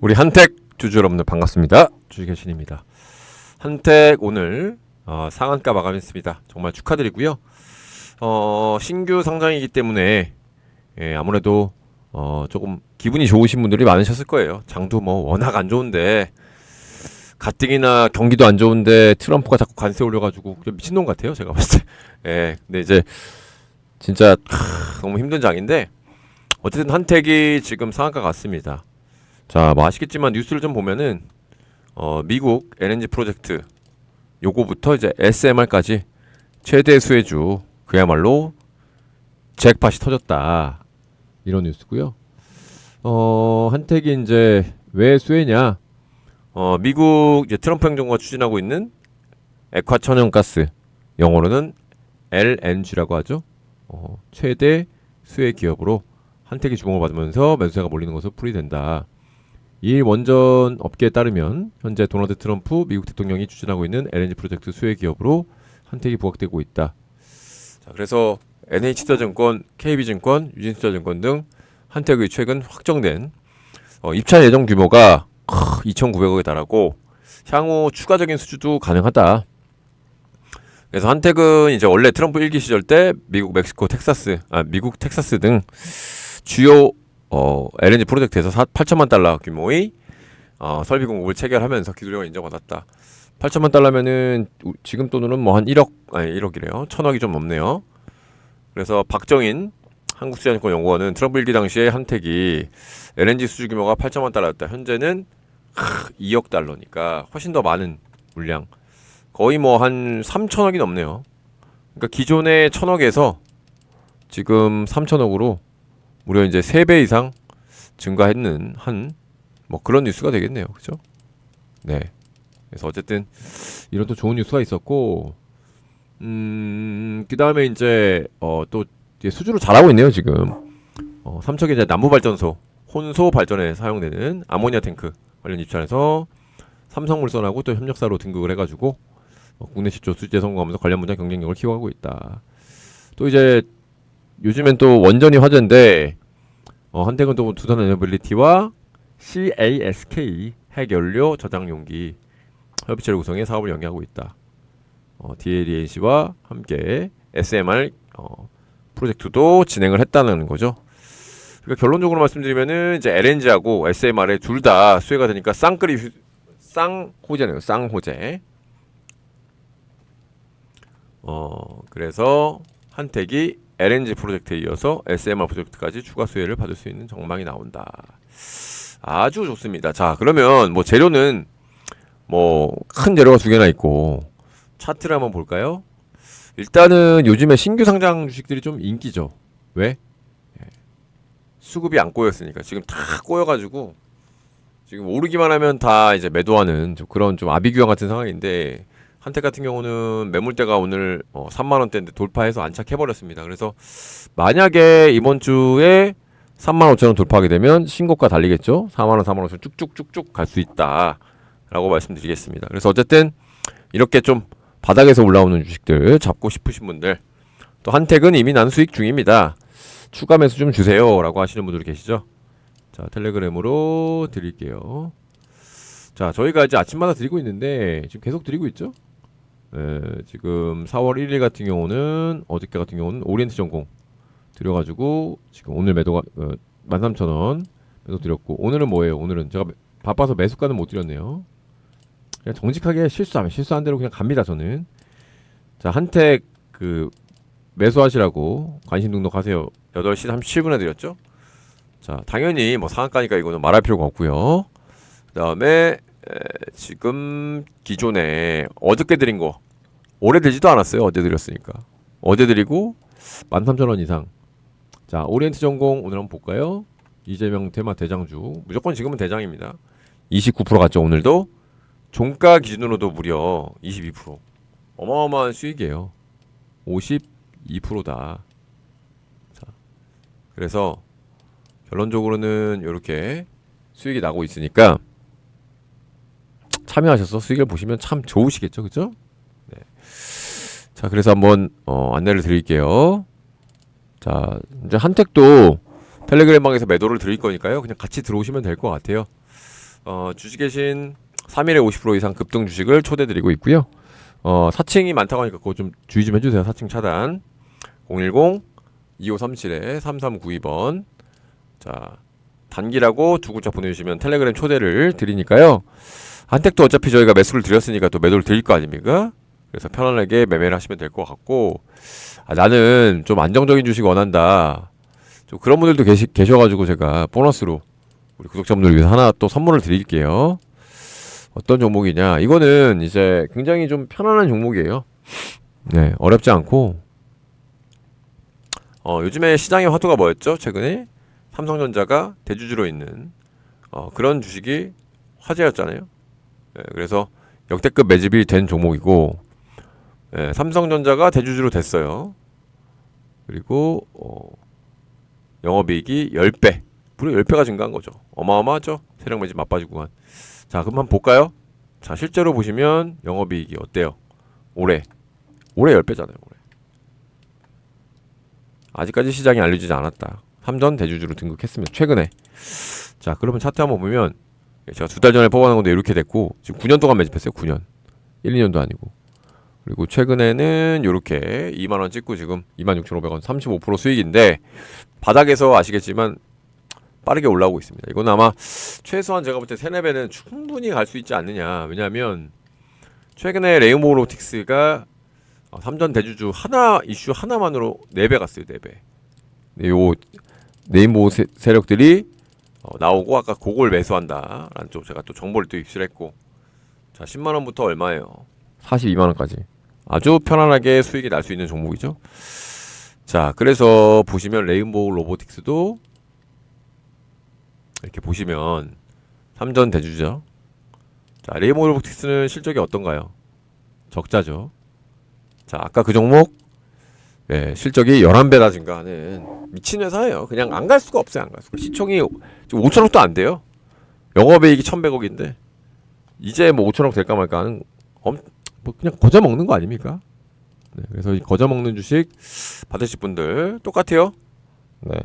우리 한택 주주 여러분들 반갑습니다. 주식의 신입니다. 한택 오늘 어, 상한가 마감했습니다. 정말 축하드리고요. 어, 신규 상장이기 때문에 예, 아무래도 어, 조금 기분이 좋으신 분들이 많으셨을 거예요. 장도 뭐 워낙 안 좋은데 가뜩이나 경기도 안 좋은데 트럼프가 자꾸 관세 올려가지고 미친놈 같아요. 제가 봤을 때. 예, 근데 이제 진짜 하, 너무 힘든 장인데 어쨌든 한택이 지금 상한가 갔습니다. 자, 뭐 아시겠지만 뉴스를 좀 보면은 어, 미국 LNG 프로젝트 요거부터 이제 SMR까지 최대 수혜주 그야말로 잭팟이 터졌다 이런 뉴스고요. 어, 한택이 이제 왜 수혜냐? 어, 미국 이제 트럼프 행정부가 추진하고 있는 액화 천연가스 영어로는 LNG라고 하죠. 어, 최대 수혜 기업으로 한택이 주목을 받으면서 매수세가 몰리는 것으로 풀이된다. 이일 원전 업계에 따르면 현재 도널드 트럼프 미국 대통령이 추진하고 있는 LNG 프로젝트 수혜 기업으로 한택이 부각되고 있다. 자, 그래서 NH투자증권, KB증권, 유진투자증권 등 한택의 최근 확정된 어, 입찰 예정 규모가 2,900억에 달하고 향후 추가적인 수주도 가능하다. 그래서 한택은 이제 원래 트럼프 일기 시절 때 미국, 멕시코, 텍사스, 아 미국, 텍사스 등 주요 어, LNG 프로젝트에서 8천만 달러 규모의 어, 설비 공급을 체결하면서 기술력을 인정받았다. 8천만 달러면은 우- 지금 돈으로는 뭐 한 1억 아니 1억이래요. 천억이 좀 넘네요. 그래서 박정인 한국수자증권연구원은 트럼프 일기 당시에 한택이 LNG 수주 규모가 8천만 달러였다. 현재는 크, 2억 달러니까 훨씬 더 많은 물량. 거의 뭐 한 3천억이 넘네요. 그러니까 기존의 천억에서 지금 3천억으로 무려 이제 3배 이상 증가했는 한 뭐 그런 뉴스가 되겠네요. 그죠? 네. 그래서 어쨌든 이런 또 좋은 뉴스가 있었고 음, 그다음에 이제 어 또 수주를 잘하고 있네요, 지금. 어, 삼척의 이제 남부 발전소 혼소 발전에 사용되는 아모니아 탱크 관련 입찰에서 삼성물산하고 또 협력사로 등극을 해 가지고 어, 국내 시조 수주에 성공하면서 관련 분야 경쟁력을 키워가고 있다. 또 이제 요즘엔 또 원전이 화제인데 어, 한택은 또 두산 에너빌리티와 CASK 핵연료 저장 용기 협의체를 구성해 사업을 연계하고 있다. 어, DLENC와 함께 SMR 어, 프로젝트도 진행을 했다는 거죠. 그러니까 결론적으로 말씀드리면은 이제 LNG하고 SMR에 둘 다 수혜가 되니까 쌍끌이 휴- 쌍호재네요. 쌍호재. 어 그래서 한택이 LNG 프로젝트에 이어서 SMR 프로젝트까지 추가 수혜를 받을 수 있는 전망이 나온다. 아주 좋습니다. 자 그러면 뭐 재료는 뭐 큰 재료가 두 개나 있고 차트를 한번 볼까요? 일단은 요즘에 신규 상장 주식들이 좀 인기죠. 왜? 예. 수급이 안 꼬였으니까 지금 다 꼬여가지고 지금 오르기만 하면 다 이제 매도하는 좀 그런 좀 아비규환 같은 상황인데 한택 같은 경우는 매물대가 오늘 어, 3만 원대인데 돌파해서 안착해 버렸습니다. 그래서 만약에 이번 주에 3만 5천 원 돌파하게 되면 신고가 달리겠죠. 4만 원, 4만 원 쭉쭉쭉쭉 갈 수 있다라고 말씀드리겠습니다. 그래서 어쨌든 이렇게 좀 바닥에서 올라오는 주식들 잡고 싶으신 분들 또 한택은 이미 난 수익 중입니다. 추가 매수 좀 주세요라고 하시는 분들 계시죠? 자 텔레그램으로 드릴게요. 자 저희가 이제 아침마다 드리고 있는데 지금 계속 드리고 있죠? 에, 지금 4월 1일 같은 경우는 어저께 같은 경우는 오리엔트 전공 드려가지고 지금 오늘 매도가 어, 13,000원 매도 드렸고 오늘은 뭐예요? 오늘은 제가 매- 바빠서 매수가는 못 드렸네요. 그냥 정직하게 실수하면 실수한 대로 그냥 갑니다 저는. 자 한택 그 매수하시라고 관심 등록하세요. 8시 37분에 드렸죠? 자 당연히 뭐 상한가니까 이거는 말할 필요가 없고요. 그 다음에 에, 지금 기존에 어저께 드린 거 오래되지도 않았어요. 어제 드렸으니까. 어제 드리고 13,000원 이상. 자, 오리엔트 전공 오늘 한번 볼까요? 이재명 테마 대장주. 무조건 지금은 대장입니다. 29% 갔죠, 오늘도. 종가 기준으로도 무려 22%. 어마어마한 수익이에요. 52%다. 자. 그래서 결론적으로는 이렇게 수익이 나고 있으니까 참여하셔서 수익을 보시면 참 좋으시겠죠, 그죠? 네. 자, 그래서 한번 어, 안내를 드릴게요. 자, 이제 한택도 텔레그램 방에서 매도를 드릴 거니까요. 그냥 같이 들어오시면 될 것 같아요. 어, 주식 계신 3일에 50% 이상 급등 주식을 초대드리고 있고요. 어, 사칭이 많다고 하니까 그거 좀 주의 좀 해주세요. 사칭 차단. 010 2537에 3392번. 자, 단기라고 두 글자 보내주시면 텔레그램 초대를 드리니까요. 한택도 어차피 저희가 매수를 드렸으니까 또 매도를 드릴 거 아닙니까? 그래서 편안하게 매매를 하시면 될 것 같고, 아, 나는 좀 안정적인 주식 원한다. 좀 그런 분들도 계시, 계셔가지고 제가 보너스로 우리 구독자분들 위해서 하나 또 선물을 드릴게요. 어떤 종목이냐? 이거는 이제 굉장히 좀 편안한 종목이에요. 네, 어렵지 않고. 어, 요즘에 시장의 화두가 뭐였죠? 최근에 삼성전자가 대주주로 있는 어, 그런 주식이 화제였잖아요. 네, 그래서 역대급 매집이 된 종목이고, 네, 삼성전자가 대주주로 됐어요. 그리고 어, 영업이익이 10배, 무려 10배가 증가한 거죠. 어마어마하죠. 세력 매집 맞빠지고만. 자, 그럼 한번 볼까요? 자, 실제로 보시면 영업이익이 어때요? 올해. 올해 10배잖아요, 올해. 아직까지 시장이 알려지지 않았다. 삼전 대주주로 등극했습니다. 최근에. 자, 그러면 차트 한번 보면 제가 두 달 전에 뽑아놓은 건데 이렇게 됐고 지금 9년 동안 매집했어요. 9년. 1, 2년도 아니고. 그리고 최근에는 이렇게 2만 원 찍고 지금 26,500원 35% 수익인데 바닥에서 아시겠지만 빠르게 올라오고 있습니다. 이건 아마 최소한 제가 볼 때 세네 배는 충분히 갈 수 있지 않느냐. 왜냐하면 최근에 레인보우 로틱스가 어, 삼전 대주주 하나 이슈 하나만으로 4배 갔어요. 4배. 네, 요 레인보우 세, 세력들이 어, 나오고 아까 그걸 매수한다 라는 쪽 제가 또 정보를 또 입수를 했고 자 10만 원부터 얼마예요? 42만 원까지 아주 편안하게 수익이 날 수 있는 종목이죠. 자 그래서 보시면 레인보우 로보틱스도 이렇게 보시면 삼전 대주죠. 자 레인보우 로보틱스는 실적이 어떤가요? 적자죠. 자 아까 그 종목 예, 실적이 11배나 증가하는 미친 회사예요. 그냥 안 갈 수가 없어요. 안 갈 수가. 시총이 지금 5천억도 안 돼요. 영업이익이 1,100억인데 이제 뭐 5천억 될까 말까 하는 엄, 뭐 그냥 거저 먹는 거 아닙니까? 네, 그래서 이 거저 먹는 주식 받으실 분들 똑같아요. 네.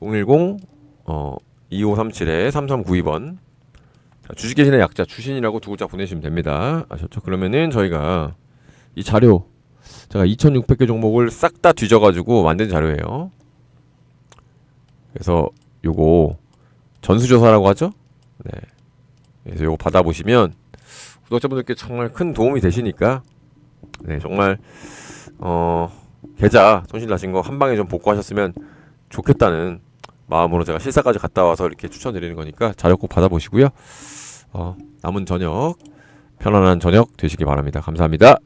010 어, 2537에 3392번 자, 주식 계신의 약자 주신이라고 두 글자 보내시면 됩니다. 아셨죠? 그러면은 저희가 이 자료 제가 2,600개 종목을 싹 다 뒤져가지고 만든 자료예요. 그래서 요거 전수조사라고 하죠. 네. 그래서 요거 받아보시면 구독자분들께 정말 큰 도움이 되시니까 네 정말 어 계좌 손실 나신 거 한 방에 좀 복구하셨으면 좋겠다는 마음으로 제가 실사까지 갔다 와서 이렇게 추천드리는 거니까 자료 꼭 받아보시고요. 어, 남은 저녁 편안한 저녁 되시기 바랍니다. 감사합니다.